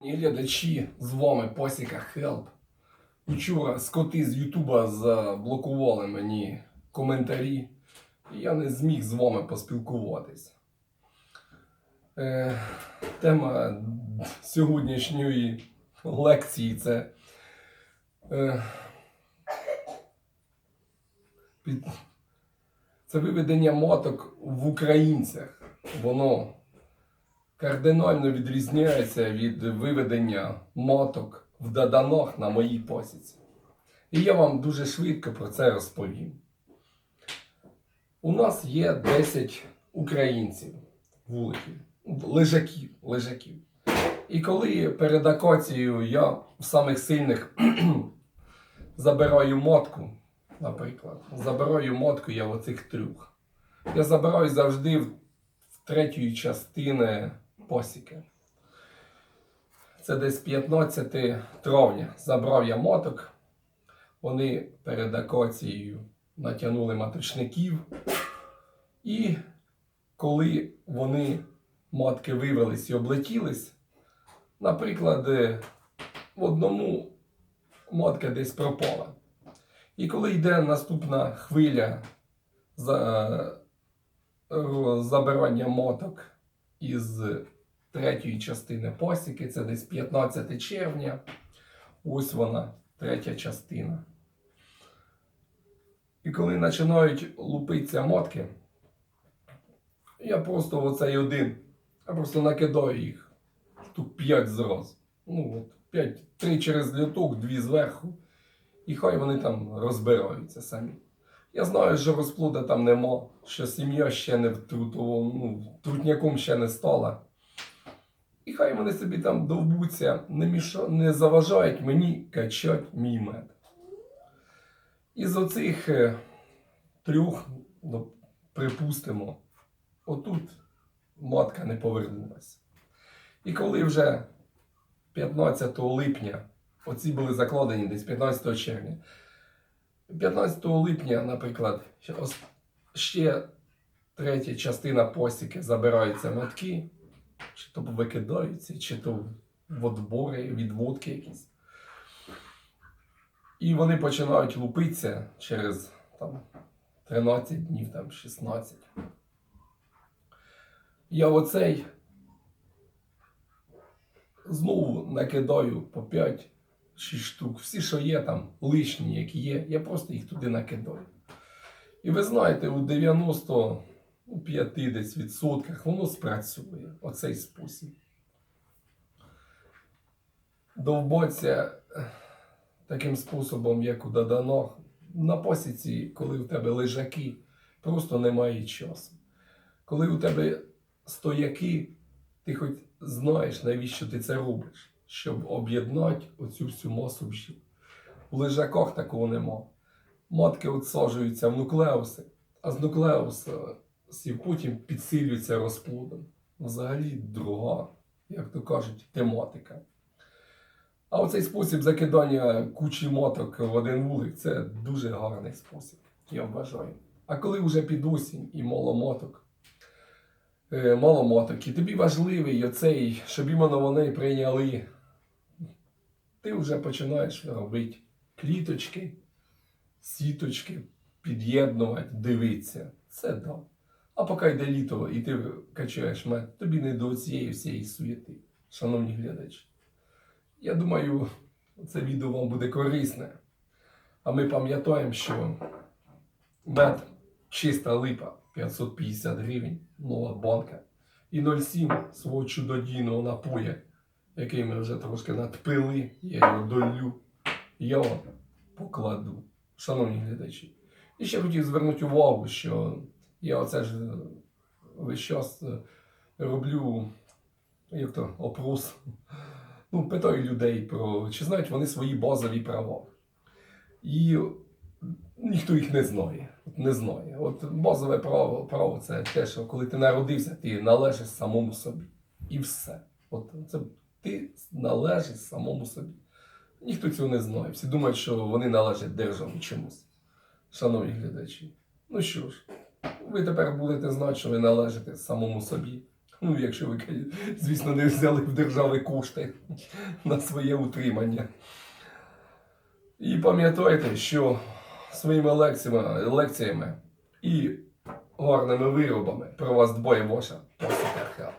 Глядачі з вами Посіка Хелп. Вчора скоти з Ютуба заблокували мені коментарі, і я не зміг з вами поспілкуватись. Е, тема сьогоднішньої лекції це, е, під, це виведення моток в українцях. Воно кардинально відрізняється від виведення моток в даданох на моїй посіці. І я вам дуже швидко про це розповім. У нас є 10 українців, вуликів, лежаків, лежаків. І коли перед акоцією я в самих сильних забираю мотку, наприклад, забираю мотку я в оцих трьох. Я забираю завжди в третьої частини посіки. Це десь 15 травня. Забрав я моток. Вони перед акоцією натягнули маточників. І коли вони матки вивелись і облетілись, наприклад, е, в одному матка десь пропала. І коли йде наступна хвиля за е, забирання моток із третьої частини посіки, це десь 15 червня. Ось вона, третя частина. І коли починають лупитися мотки, я просто оцей один, я просто накидаю їх штук 5 зразу. Ну, от 5, 3 через люток, 2 зверху. І хай вони там розбираються самі. Я знаю, що розплода там нема, що сім'я ще не втрутовом, ну, трутняком ще не стала. І хай вони собі там довбуться, не, міша... не заважають мені качати мій мед. Із оцих е, трьох, ну, припустимо, отут матка не повернулася. І коли вже 15 липня, оці були закладені десь 15 червня, 15 липня, наприклад, ще третя частина посіки забираються матки, чи то викидаються, чи то в отбори, відводки якісь. І вони починають лупитися через там, 13 днів, там, 16. Я оцей знову накидаю по 5 6 штук. Всі, що є там, лишні, які є, я просто їх туди накидаю. І ви знаєте, у 95 десь відсотках воно спрацює, оцей спосіб. Довботься е, таким способом, як у Даданох, на посіці, коли у тебе лежаки, просто немає часу. Коли у тебе стояки, ти хоч знаєш, навіщо ти це робиш, щоб об'єднати оцю всю масу. У лежаках такого нема. Матки відсаджуються в нуклеуси, а з нуклеусів потім підсилюються розплодом. Взагалі друга, як то кажуть, тематика. А оцей спосіб закидання кучі маток в один вулик це дуже гарний спосіб, я вважаю. А коли вже під осінь і мало маток, е, мало маток, і тобі важливий оцей, щоб іменно вони прийняли, ти вже починаєш робити кліточки, сіточки, під'єднувати, дивитися. Це да. А поки йде літо і ти качаєш мед, тобі не до цієї всієї суєти, шановні глядачі. Я думаю, це відео вам буде корисне. А ми пам'ятаємо, що мед чиста липа 550 гривень, нова банка. І 0,7 свого чудодійного напоя, який ми вже трошки надпили, я його долю, я вам покладу, шановні глядачі. І ще хотів звернути увагу, що я оце ж е, весь час е, роблю як то, опрос. Ну, питаю людей про чи знають вони свої базові права. І ніхто їх не знає. Не знає. От базове право, право це те, що коли ти народився, ти належиш самому собі. І все. От це ти належиш самому собі. Ніхто цього не знає. Всі думають, що вони належать державі чомусь. Шановні глядачі. Ну що ж, ви тепер будете знати, що ви належите самому собі. Ну, якщо ви, звісно, не взяли в держави кошти на своє утримання. І пам'ятайте, що своїми лекціями, лекціями і гарними виробами про вас дбає ваша посада.